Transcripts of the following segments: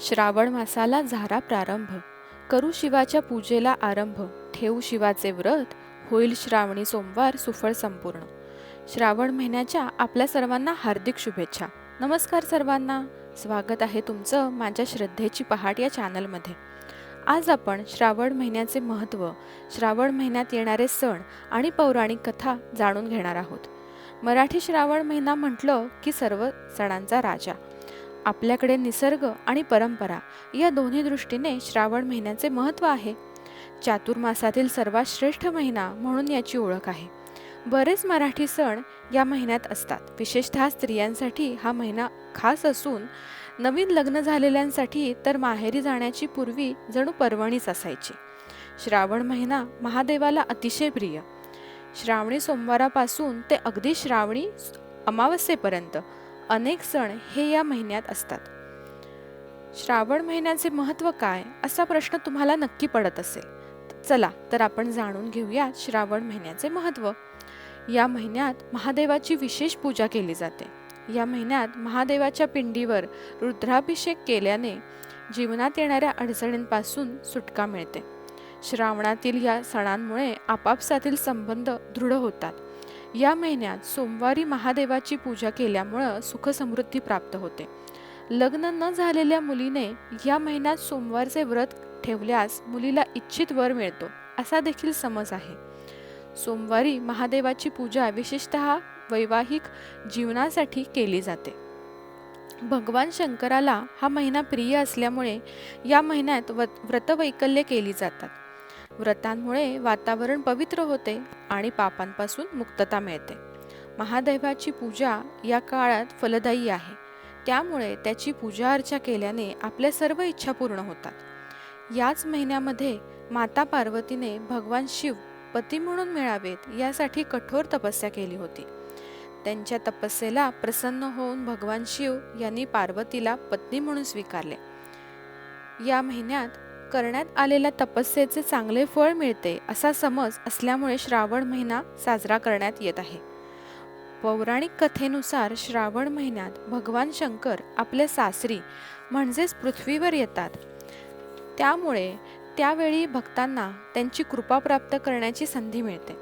श्रावण मासाला झारा प्रारंभ. करू शिवाच्या पूजेला आरंभ. ठेवू शिवाचे व्रत. होईल श्रावणी सोमवार सुफळ संपूर्ण. श्रावण महिन्याच्या आपल्या सर्वांना हार्दिक शुभेच्छा. नमस्कार सर्वांना. स्वागत आहे तुमचं माझ्या श्रद्धेची पहाट या चॅनलमध्ये. आज आपण श्रावण महिन्याचे महत्त्व श्रावण महिन्यात येणारे सण आणि पौराणिक कथा जाणून घेणार आहोत. मराठी श्रावण महिना म्हटलं की सर्व सणांचा राजा. आपल्याकडे निसर्ग आणि परंपरा या दोन्ही दृष्टीने श्रावण महिन्याचे महत्त्व आहे. चातुर्मासातील सर्वात श्रेष्ठ महिना म्हणून याची ओळख आहे. बरेच मराठी सण या महिन्यात असतात. विशेषतः स्त्रियांसाठी हा महिना खास असून नवीन लग्न झालेल्यांसाठी तर माहेरी जाण्याची पूर्वी जणू पर्वणीच असायची. श्रावण महिना महादेवाला अतिशय प्रिय. श्रावणी सोमवारापासून ते अगदी श्रावणी अमावस्येपर्यंत अनेक सण हे या महिन्यात असतात. श्रावण महिन्याचे महत्त्व काय? असा प्रश्न तुम्हाला नक्की पडत असेल. चला तर आपण जाणून घेऊयात श्रावण महिन्याचे महत्त्व. या महिन्यात महादेवाची विशेष पूजा केली जाते. या महिन्यात महादेवाच्या पिंडीवर रुद्राभिषेक केल्याने जीवनात येणाऱ्या अडचणींपासून सुटका मिळते. श्रावणातील या सणांमुळे आपापसातील संबंध दृढ होतात. या महिन्यात सोमवारी महादेवाची पूजा केल्यामुळं सुखसमृद्धी प्राप्त होते. लग्न न झालेल्या मुलीने या महिन्यात सोमवारचे व्रत ठेवल्यास मुलीला इच्छित वर मिळतो असा देखील समज आहे. सोमवारी महादेवाची पूजा विशेषत वैवाहिक जीवनासाठी केली जाते. भगवान शंकराला हा महिना प्रिय असल्यामुळे या महिन्यात व्रतवैकल्य केली जातात. व्रतांमुळे वातावरण पवित्र होते आणि पापांपासून मुक्तता मिळते. महादेवाची पूजा या काळात फलदायी आहे. त्यामुळे त्याची पूजा अर्चा केल्याने आपल्या सर्व इच्छा पूर्ण होतात. याच महिन्यामध्ये माता पार्वतीने भगवान शिव पती म्हणून मिळावेत यासाठी कठोर तपस्या केली होती. त्यांच्या तपस्येला प्रसन्न होऊन भगवान शिव यांनी पार्वतीला पत्नी म्हणून स्वीकारले. या महिन्यात करण्यात आलेल्या तपस्येचे चांगले फळ मिळते असा समज असल्यामुळे श्रावण महिना साजरा करण्यात येत आहे. पौराणिक कथेनुसार श्रावण महिन्यात भगवान शंकर आपले सासरी म्हणजेच पृथ्वीवर येतात. त्यामुळे त्यावेळी भक्तांना त्यांची कृपा प्राप्त करण्याची संधी मिळते.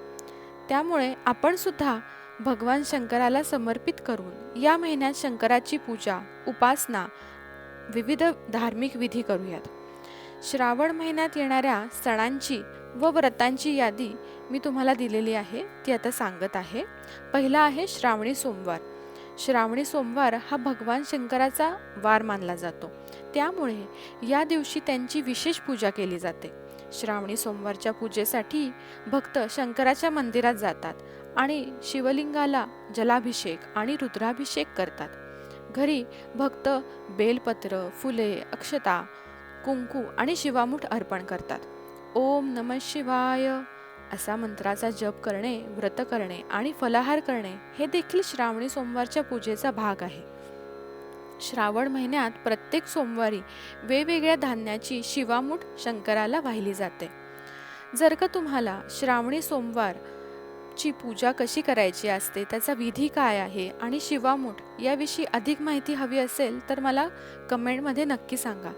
त्यामुळे आपण सुद्धा भगवान शंकराला समर्पित करून या महिन्यात शंकराची पूजा उपासना विविध धार्मिक विधी करूयात. श्रावण महिन्यात येणाऱ्या सणांची व व्रतांची यादी मी तुम्हाला दिलेली आहे ती आता सांगत आहे. पहिला आहे श्रावणी सोमवार. श्रावणी सोमवार हा भगवान शंकराचा वार मानला जातो. त्यामुळे या दिवशी त्यांची विशेष पूजा केली जाते. श्रावणी सोमवारच्या पूजेसाठी भक्त शंकराच्या मंदिरात जातात आणि शिवलिंगाला जलाभिषेक आणि रुद्राभिषेक करतात. घरी भक्त बेलपत्र फुले अक्षता कुंकू आणि शिवामूठ अर्पण करतात. ओम नम शिवाय असा मंत्राचा जप करणे व्रत करणे आणि फलाहार करणे हे देखील श्रावणी सोमवारच्या पूजेचा भाग आहे. श्रावण महिन्यात प्रत्येक सोमवारी वेगवेगळ्या धान्याची शिवामूठ शंकराला वाहिली जाते. जर का तुम्हाला श्रावणी सोमवार ची पूजा कशी करायची असते त्याचा विधी काय आहे आणि शिवामूठ याविषयी अधिक माहिती हवी असेल तर मला कमेंटमध्ये नक्की सांगा.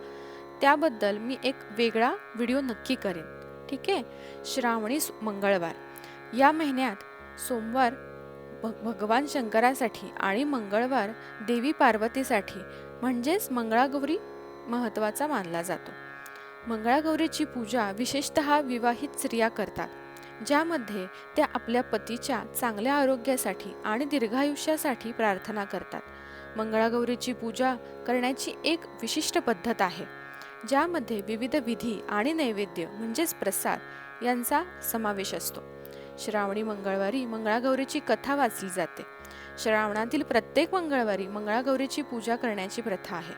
त्याबद्दल मी एक वेगळा व्हिडिओ नक्की करेन. ठीक आहे? श्रावणी मंगळवार. या महिन्यात सोमवार भगवान शंकरासाठी आणि मंगळवार देवी पार्वतीसाठी म्हणजेच मंगळागौरी महत्त्वाचा मानला जातो. मंगळागौरीची पूजा विशेषत विवाहित स्त्रिया करतात ज्यामध्ये त्या आपल्या पतीच्या चांगल्या आरोग्यासाठी आणि दीर्घायुष्यासाठी प्रार्थना करतात. मंगळागौरीची पूजा करण्याची एक विशिष्ट पद्धत आहे. ज्यामध्ये विविध विधी आणि नैवेद्य म्हणजेच प्रसाद यांचा समावेश असतो. श्रावणी मंगळवारी मंगळागौरीची कथा वाचली जाते. श्रावणातील प्रत्येक मंगळवारी मंगळागौरीची पूजा करण्याची प्रथा आहे.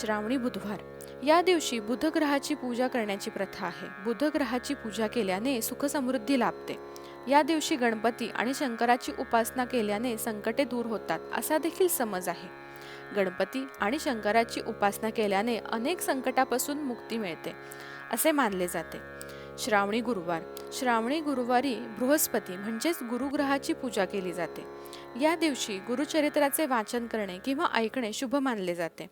श्रावणी बुधवार या दिवशी बुधग्रहाची पूजा करण्याची प्रथा आहे. बुधग्रहाची पूजा केल्याने सुखसमृद्धी लाभते. या दिवशी गणपती आणि शंकराची उपासना केल्याने संकटे दूर होतात असा देखील समज आहे. गणपती आणि शंकराची उपासना केल्याने अनेक संकटापासून मुक्ती मिळते असे मानले जाते. श्रावणी गुरुवार. श्रावणी गुरुवारी बृहस्पती म्हणजेच गुरुग्रहाची पूजा केली जाते. या दिवशी गुरुचरित्राचे वाचन करणे किंवा ऐकणे शुभ मानले जाते.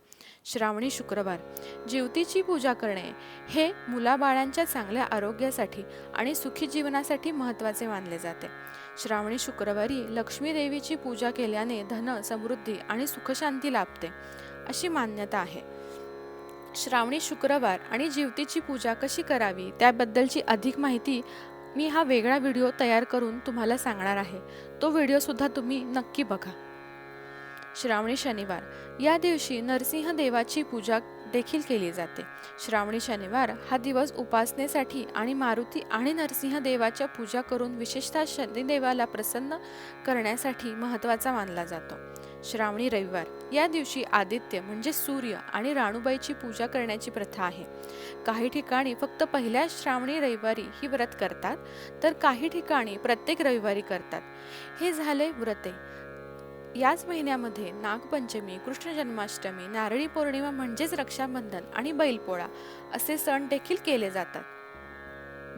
श्रावणी शुक्रवार. जीवतीची पूजा करणे हे मुलाबाळांच्या चांगल्या आरोग्यासाठी आणि सुखी जीवनासाठी महत्त्वाचे मानले जाते. श्रावणी शुक्रवारी लक्ष्मी देवीची पूजा केल्याने धन समृद्धी आणि सुखशांती लाभते. अशी मान्यता आहे. श्रावणी शुक्रवार आणि जीवतीची पूजा कशी करावी त्याबद्दलची अधिक माहिती मी हा वेगळा व्हिडिओ तयार करून तुम्हाला सांगणार आहे. तो व्हिडिओसुद्धा तुम्ही नक्की बघा. श्रावणी शनिवार. या दिवशी नरसिंह देवाची पूजा देखील केली जाते. श्रावणी शनिवार हा दिवस उपासनेसाठी आणि मारुती आणि नरसिंह देवाच्या पूजा करून विशेषतः शनिदेवाला प्रसन्न करण्यासाठी महत्त्वाचा मानला जातो. श्रावणी रविवार. या दिवशी आदित्य म्हणजे सूर्य आणि राणूबाईची पूजा करण्याची प्रथा आहे. काही ठिकाणी फक्त पहिल्या श्रावणी रविवारी ही व्रत करतात तर काही ठिकाणी प्रत्येक रविवारी करतात. हे झाले व्रते. याच महिन्यामध्ये नागपंचमी कृष्ण जन्माष्टमी नारळी पौर्णिमा म्हणजेच रक्षाबंधन आणि बैलपोळा असे सण देखील केले जातात.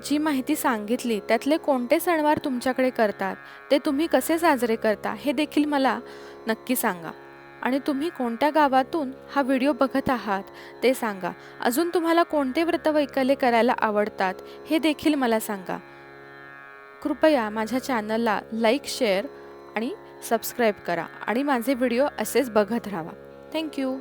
जी माहिती सांगितली त्यातले कोणते सणवार तुमच्याकडे करतात ते तुम्ही कसे साजरे करता हे देखील मला नक्की सांगा. आणि तुम्ही कोणत्या गावातून हा व्हिडिओ बघत आहात ते सांगा. अजून तुम्हाला कोणते व्रतवैकल्य करायला आवडतात हे देखील मला सांगा. कृपया माझ्या चॅनलला लाईक शेअर आणि सबस्क्राईब करा आणि माझे व्हिडिओ असेच बघत राहा. थँक्यू.